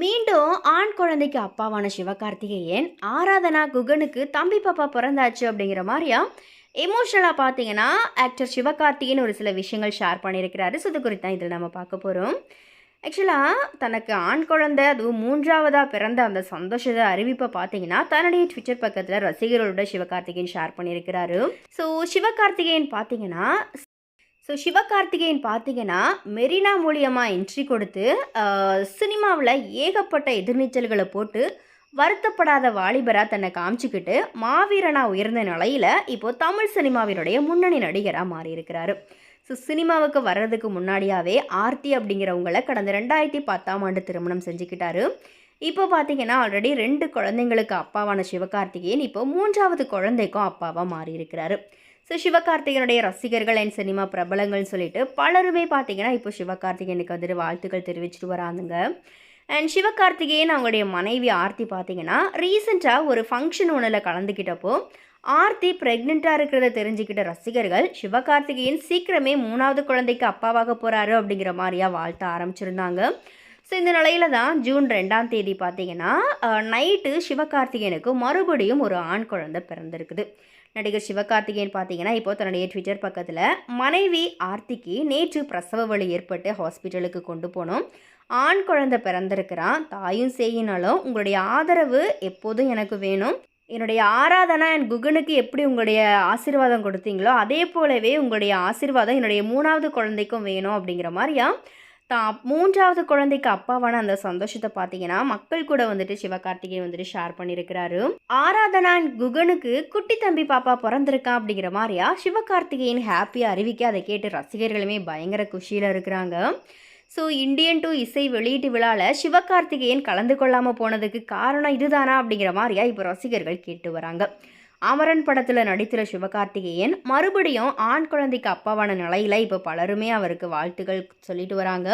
மீண்டும் ஆண் குழந்தைக்கு அப்பாவான சிவகார்த்திகேயன் ஆராதனா குகனுக்கு தம்பி பாப்பா பிறந்தாச்சு அப்படிங்கிற மாதிரியா? எமோஷனலாக பார்த்தீங்கன்னா ஆக்டர் சிவகார்த்திகேயன் ஒரு சில விஷயங்கள் ஷேர் பண்ணியிருக்கிறாரு. ஸோ இது குறித்து தான் இதில் நம்ம பார்க்க போகிறோம் ஆக்சுவலாக தனக்கு ஆண் குழந்தை அதுவும் மூன்றாவதாக பிறந்த அந்த சந்தோஷத்தை அறிவிப்பை பார்த்தீங்கன்னா தன்னுடைய ட்விட்டர் பக்கத்தில் ரசிகர்களோட சிவகார்த்திகேயன் ஷேர் பண்ணியிருக்கிறாரு. ஸோ சிவகார்த்திகேயன் பார்த்தீங்கன்னா ஸோ சிவகார்த்திகேயன் பார்த்தீங்கன்னா மெரினா மூலியமாக என்ட்ரி கொடுத்து சினிமாவில் ஏகப்பட்ட எதிர்நீச்சல்களை போட்டு வருத்தப்படாத வாலிபராக தன்னை காமிச்சிக்கிட்டு மாவீரனா உயர்ந்த நிலையில் இப்போது தமிழ் சினிமாவினுடைய முன்னணி நடிகராக மாறியிருக்கிறாரு. ஸோ சினிமாவுக்கு வர்றதுக்கு முன்னாடியாவே ஆர்த்தி அப்படிங்கிறவங்கள கடந்த ரெண்டாயிரத்தி பத்தாம் ஆண்டு திருமணம் செஞ்சுக்கிட்டாரு. இப்போ பார்த்தீங்கன்னா ஆல்ரெடி ரெண்டு குழந்தைங்களுக்கு அப்பாவான சிவகார்த்திகேயன் இப்போ மூன்றாவது குழந்தைக்கும் அப்பாவாக மாறியிருக்கிறாரு. ஸோ சிவகார்த்திகனுடைய ரசிகர்கள் அண்ட் சினிமா பிரபலங்கள்னு சொல்லிட்டு பலருமே பார்த்தீங்கன்னா இப்போ சிவகார்த்திகேயனுக்கு வந்துட்டு வாழ்த்துக்கள் தெரிவிச்சிட்டு வராங்க அண்ட் சிவகார்த்திகேயன் அவங்களுடைய மனைவி ஆர்த்தி பார்த்தீங்கன்னா ரீசெண்டாக ஒரு ஃபங்க்ஷன் ஒன்றில் கலந்துக்கிட்டப்போ ஆர்த்தி ப்ரெக்னெண்ட்டாக இருக்கிறத தெரிஞ்சுக்கிட்ட ரசிகர்கள் சிவகார்த்திகேயன் சீக்கிரமே மூணாவது குழந்தைக்கு அப்பாவாக போகிறாரு அப்படிங்கிற மாதிரியா வாழ்த்த ஆரம்பிச்சிருந்தாங்க. ஸோ இந்த நிலையில தான் ஜூன் ரெண்டாம் தேதி பார்த்தீங்கன்னா நைட்டு சிவகார்த்திகேயனுக்கு மறுபடியும் ஒரு ஆண் குழந்தை பிறந்திருக்குது. நடிகர் சிவகார்த்திகேயன் பார்த்தீங்கன்னா இப்போ தன்னுடைய ட்விட்டர் பக்கத்தில் மனைவி ஆர்த்திக்கு நேற்று பிரசவ வழி ஏற்பட்டு ஹாஸ்பிட்டலுக்கு கொண்டு போனோம். ஆண் குழந்தை பிறந்திருக்கிறான். தாயும் செய்யினாலும் உங்களுடைய ஆதரவு எப்போதும் எனக்கு வேணும். என்னுடைய ஆராதனா என் குகனுக்கு எப்படி உங்களுடைய ஆசீர்வாதம் கொடுத்தீங்களோ அதே போலவே உங்களுடைய ஆசீர்வாதம் என்னுடைய மூணாவது குழந்தைக்கும் வேணும் அப்படிங்கிற மாதிரியா தான் மூன்றாவது குழந்தைக்கு அப்பாவான அந்த சந்தோஷத்தை பார்த்தீங்கன்னா மக்கள் கூட வந்துட்டு சிவகார்த்திகேயன் வந்துட்டு ஷேர் பண்ணியிருக்கிறாரு. ஆராதனா குகனுக்கு குட்டி தம்பி பாப்பா பிறந்திருக்கான் அப்படிங்கிற மாதிரியா சிவகார்த்திகேயன் ஹாப்பியாக அறிவிக்க அதை கேட்டு ரசிகர்களுமே பயங்கர குஷியில் இருக்கிறாங்க. ஸோ இந்தியன் டூ இசை வெளியீட்டு விழாவில் சிவகார்த்திகேயன் கலந்து கொள்ளாமல் போனதுக்கு காரணம் இதுதானா அப்படிங்கிற மாதிரியா இப்போ ரசிகர்கள் கேட்டு வராங்க. அமரன் படத்தில் நடித்துல சிவகார்த்திகேயன் மறுபடியும் ஆண் குழந்தைக்கு அப்பாவான நிலையில் இப்போ பலருமே அவருக்கு வாழ்த்துக்கள் சொல்லிட்டு வராங்க.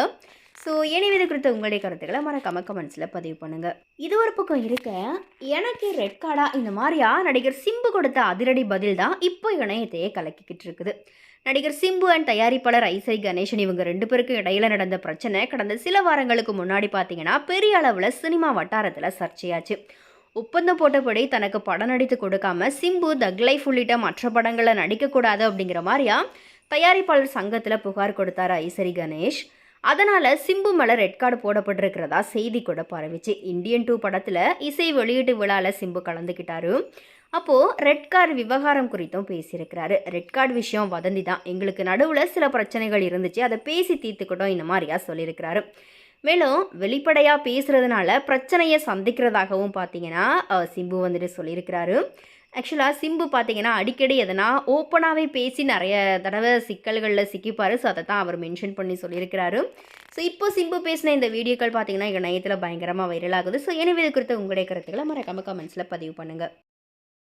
ஸோ எனவே குறித்த உங்களுடைய கருத்துக்களை மறக்காம கமெண்ட்ஸில் பதிவு பண்ணுங்கள் இது ஒரு பக்கம் இருக்க எனக்கு ரெட் கார்டா இந்த மாதிரியா? நடிகர் சிம்பு கொடுத்த அதிரடி பதில் தான் இப்போ இணையத்தையே கலக்கிக்கிட்டு இருக்குது. நடிகர் சிம்பு அண்ட் தயாரிப்பாளர் ஐசை கணேசன் இவங்க ரெண்டு பேருக்கும் இடையில நடந்த பிரச்சனை கடந்த சில வாரங்களுக்கு முன்னாடி பார்த்தீங்கன்னா பெரிய அளவில் சினிமா வட்டாரத்தில் சர்ச்சையாச்சு. ஒப்பந்தம் போட்டபடி தனக்கு படம் நடித்து கொடுக்காம சிம்பு தக் லைஃப் உள்ளிட்ட மற்ற படங்களில் நடிக்கக்கூடாது அப்படிங்கிற மாதிரியா தயாரிப்பாளர் சங்கத்தில் புகார் கொடுத்தார் ஐசரி கணேஷ்? அதனால் சிம்பு மேலே ரெட் கார்டு போடப்பட்டிருக்கிறதா செய்தி கூட பரவிச்சு. இந்தியன் டூ படத்தில் இசை வெளியீட்டு விழாவில் சிம்பு கலந்துக்கிட்டாரு அப்போது ரெட் கார்டு விவகாரம் குறித்தும் பேசியிருக்கிறாரு. ரெட் கார்டு விஷயம் வதந்தி தான் எங்களுக்கு நடுவில் சில பிரச்சனைகள் இருந்துச்சு. அதை பேசி தீர்த்துக்கிட்டோம் இந்த மாதிரியா சொல்லியிருக்கிறாரு. மேலும் வெளிப்படையாக பேசுகிறதுனால பிரச்சனையை சந்திக்கிறதாகவும் பார்த்தீங்கன்னா சிம்பு வந்துட்டு சொல்லியிருக்கிறாரு. ஆக்சுவலாக சிம்பு பார்த்தீங்கன்னா அடிக்கடி எதனா ஓப்பனாகவே பேசி நிறைய தடவை சிக்கல்களில் சிக்கிப்பார். ஸோ அதை தான் அவர் மென்ஷன் பண்ணி சொல்லியிருக்கிறாரு. ஸோ இப்போ சிம்பு பேசின இந்த வீடியோக்கள் பார்த்தீங்கன்னா இணையத்தில் பயங்கரமாக வைரல் ஆகுது. ஸோ எனவே இது குறித்த உங்களுடைய கருத்துக்களை மறக்காம கமெண்ட்ஸில் பதிவு பண்ணுங்கள்